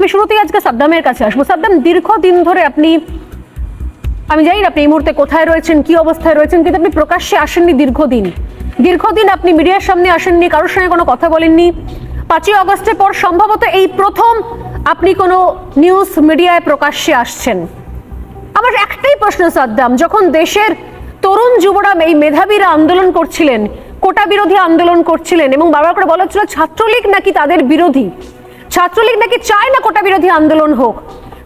আমি শুরুতেই আজকে সাদ্দামের কাছে আসব। সাদ্দাম, দীর্ঘদিন ধরে আপনি, আমি জানি আপনি এই মুহূর্তে কোথায় রয়েছেন, কি অবস্থায় রয়েছেন, কিন্তু আপনি প্রকাশ্যে আসেননি দীর্ঘদিন। দীর্ঘদিন আপনি মিডিয়ার সামনে আসেননি, কারোর সঙ্গে কোনো কথা বলেননি। পাঁচই আগস্টের পর সম্ভবত এই প্রথম আপনি কোনো নিউজ মিডিয়ায় প্রকাশ্যে আসছেন। আমার একটাই প্রশ্ন, সাদ্দাম, যখন দেশের তরুণ যুবরা এই মেধাবীরা আন্দোলন করছিলেন, কোটা বিরোধী আন্দোলন করছিলেন এবং বারবার করে বলা হচ্ছিল ছাত্রলীগ নাকি তাদের বিরোধী ছাত্রলীগ নাকি চায় না কোটা বিরোধী আন্দোলন হোক?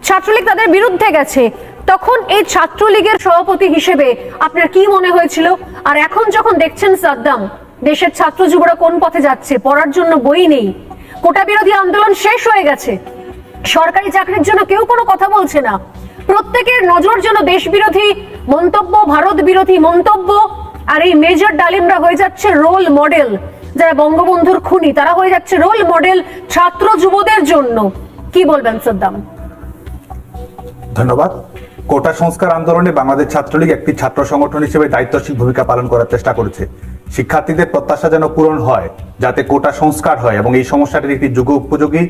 ছাত্রলীগ তাদের বিরুদ্ধে গেছে। তখন এই ছাত্রলীগের সভাপতি হিসেবে আপনার কি মনে হয়েছিল? আর এখন যখন দেখছেন সাদ্দাম, দেশের ছাত্র যুবরা কোন পথে যাচ্ছে, পড়ার জন্য বই নেই, কোটা বিরোধী আন্দোলন শেষ হয়ে গেছে। সরকারি চাকরির জন্য কেউ কোনো কথা বলছে না। প্রত্যেকের নজর যেন দেশ বিরোধী মন্তব্য ভারত বিরোধী মন্তব্য আর এই মেজর ডালিমরা হয়ে যাচ্ছে রোল মডেল যারা বঙ্গবন্ধুর খুনি, তারা হয়ে যাচ্ছে রোল মডেল ছাত্র যুবদের জন্য। কি বলবেন সাদ্দাম ধন্যবাদ। কোটা সংস্কার আন্দোলনে বাংলাদেশ ছাত্রলীগ একটি ছাত্র সংগঠন হিসেবে দায়িত্বশীল ভূমিকা পালন করার চেষ্টা করেছে। শিক্ষার্থীদের প্রত্যাশা যেন পূরণ হয়, যাতে কোটা সংস্কার হয় এবং এই সমস্যাটির একটি যুগ উপযোগী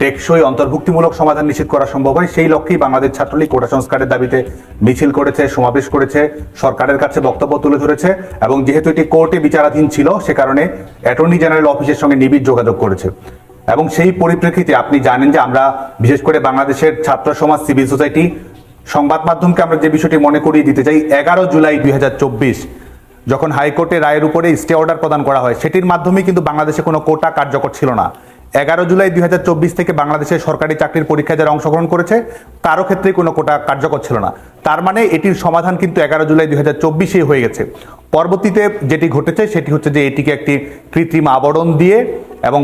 টেকসই অন্তর্ভুক্তিমূলক সমাধান নিশ্চিত করা সম্ভব হয়। সেই লক্ষ্যেই বাংলাদেশ ছাত্রলীগ কোটা সংস্কারের দাবিতে মিছিল করেছে, সমাবেশ করেছে, সরকারের কাছে বক্তব্য তুলে ধরেছে এবং যেহেতু এটি কোর্টে বিচারাধীন ছিল, সে কারণে অ্যাটর্নি জেনারেল অফিসের সঙ্গে নিবিড় যোগাযোগ করেছে। এবং সেই পরিপ্রেক্ষিতে আপনি জানেন যে আমরা, বিশেষ করে বাংলাদেশের ছাত্র সমাজ, সিভিল সোসাইটি সংবাদ মাধ্যমকে আমরা যে বিষয়টি মনে করিয়ে দিতে চাই, এগারো জুলাই দুই হাজার চব্বিশ, যখন হাইকোর্টে রায়ের উপরে স্টে অর্ডার প্রদান করা হয়, সেটির মাধ্যমে কিন্তু বাংলাদেশে কোনো কোটা কার্যকর ছিল না। এগারো জুলাই দুই হাজার চব্বিশ থেকে বাংলাদেশের সরকারি চাকরির পরীক্ষায় যারা অংশগ্রহণ করেছে, কারও ক্ষেত্রে কোনো কোটা কার্যকর ছিল না। তার মানে এটির সমাধান কিন্তু এগারো জুলাই দুই হাজার হয়ে গেছে। পরবর্তীতে যেটি ঘটেছে সেটি হচ্ছে যে এটিকে একটি কৃত্রিম আবরণ দিয়ে এবং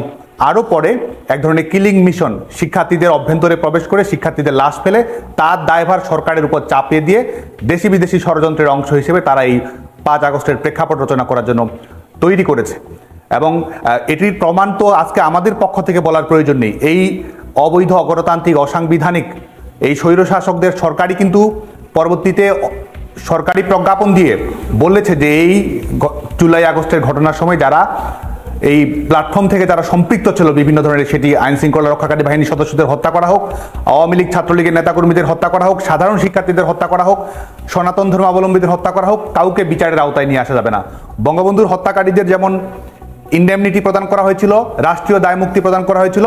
আরও পরে এক ধরনের কিলিং মিশন শিক্ষার্থীদের অভ্যন্তরে প্রবেশ করে শিক্ষার্থীদের লাশ ফেলে তার দায়ভার সরকারের উপর চাপিয়ে দিয়ে দেশি বিদেশি ষড়যন্ত্রের অংশ হিসেবে তারা এই পাঁচ আগস্টের প্রেক্ষাপট রচনা করার জন্য তৈরি করেছে। এবং এটির প্রমাণ তো আজকে আমাদের পক্ষ থেকে বলার প্রয়োজন নেই। এই অবৈধ অগণতান্ত্রিক, অসাংবিধানিক এই স্বৈরশাসকদের সরকারই কিন্তু পরবর্তীতে সরকারি প্রজ্ঞাপন দিয়ে বলেছে যে এই জুলাই আগস্টের ঘটনার সময় যারা এই প্ল্যাটফর্ম থেকে যারা সম্পৃক্ত ছিল, বিভিন্ন ধরনের সেটি আইন শৃঙ্খলা রক্ষাকারী বাহিনীর সদস্যদের হত্যা করা হোক, আওয়ামী লীগ ছাত্রলীগের নেতাকর্মীদের হত্যা করা হোক, সাধারণ শিক্ষার্থীদের হত্যা করা হোক, সনাতন ধর্মাবলম্বীদের হত্যা করা হোক, কাউকে বিচারের আওতায় নিয়ে আসা যাবে না। বঙ্গবন্ধুর হত্যাকারীদের যেমন ইন্ডেমনিটি প্রদান করা হয়েছিল, রাষ্ট্রীয় দায় মুক্তি প্রদান করা হয়েছিল।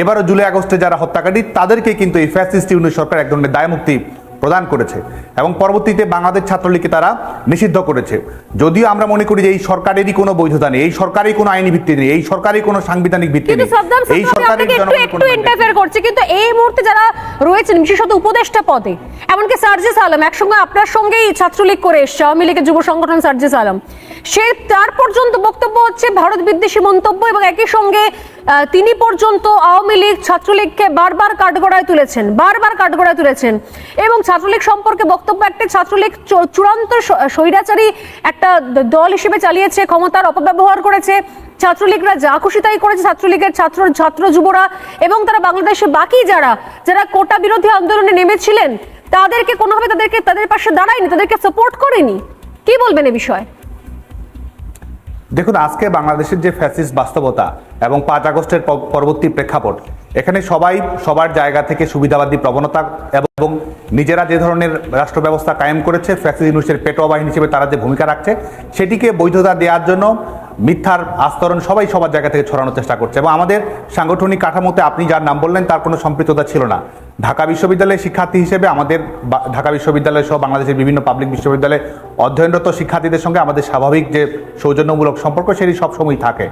এবারও জুলাই আগস্টে যারা হত্যাকারী, তাদেরকে কিন্তু এই ফ্যাসিস্ট ইউনিট সরকার এক ধরনের দায়মুক্তি প্রদান করেছে এবং পরবর্তীতে বাংলাদেশ ছাত্রলীগকে তারা নিষিদ্ধ করেছে যদিও আমরা মনে করি যে এই সরকারেরই কোনো বৈধতা নেই এই সরকারেরই কোনো আইনি ভিত্তি নেই এই সরকারই কোনো সাংবিধানিক ভিত্তি নেই এই সরকারের একটু। ইন্টারফেয়ার করছে কিন্তু এই মুহূর্তে যারা রয়েছেন বিশেষত উপদেষ্টা পদে এমনকি সার্জিস আলম একসঙ্গে আপনার সঙ্গেই ছাত্রলীগ করে এসছে আওয়ামী লীগের যুব সংগঠন সার্জিস আলম সে তার পর্যন্ত বক্তব্য হচ্ছে ভারত বিদ্বেষী মন্তব্য এবং একই সঙ্গে তিনি পর্যন্ত আওয়ামী লীগ, ছাত্রলীগকে বারবার কাঠগড়ায় তুলেছেন, বারবার কাঠগড়ায় তুলেছেন। এবং ছাত্রলীগ সম্পর্কে বক্তব্য, একটা ছাত্রলীগ চূড়ান্ত স্বৈরাচারী একটা দল হিসেবে চালিয়েছে, ক্ষমতার অপব্যবহার করেছে। ছাত্রলীগরা যা খুশি তাই করেছে, ছাত্রলীগের ছাত্র ছাত্র যুবরা এবং তারা বাংলাদেশে বাকি যারা যারা কোটা বিরোধী আন্দোলনে নেমেছিলেন, তাদেরকে কোনোভাবে তাদেরকে, তাদের পাশে দাঁড়ায়নি, তাদেরকে সাপোর্ট করেনি। কি বলবেন এ বিষয়ে? দেখুন, আজকে বাংলাদেশের যে ফ্যাসিস বাস্তবতা এবং পাঁচ আগস্টের পরবর্তী প্রেক্ষাপট, এখানে সবাই সবার জায়গা থেকে সুবিধাবাদী প্রবণতা এবং নিজেরা যে ধরনের রাষ্ট্র ব্যবস্থা কায়েম করেছে ফ্যাসিস ইউনিটের পেটোয়া বাহিনী হিসেবে তারা যে ভূমিকা রাখছে, সেটিকে বৈধতা দেওয়ার জন্য মিথ্যার আস্তরণ সবাই সবার জায়গা থেকে ছড়ানোর চেষ্টা করছে এবং আমাদের সাংগঠনিক কাঠামোতে আপনি যার নাম বললেন তার কোনো সম্পৃক্ততা ছিল না। ঢাকা বিশ্ববিদ্যালয়ের শিক্ষার্থী হিসেবে আমাদের ঢাকা বিশ্ববিদ্যালয় সহ বাংলাদেশের বিভিন্ন পাবলিক বিশ্ববিদ্যালয়ে অধ্যয়নরত শিক্ষার্থীদের সঙ্গে আমাদের স্বাভাবিক যে সৌজন্যমূলক সম্পর্ক সেটি সবসময়ই থাকে।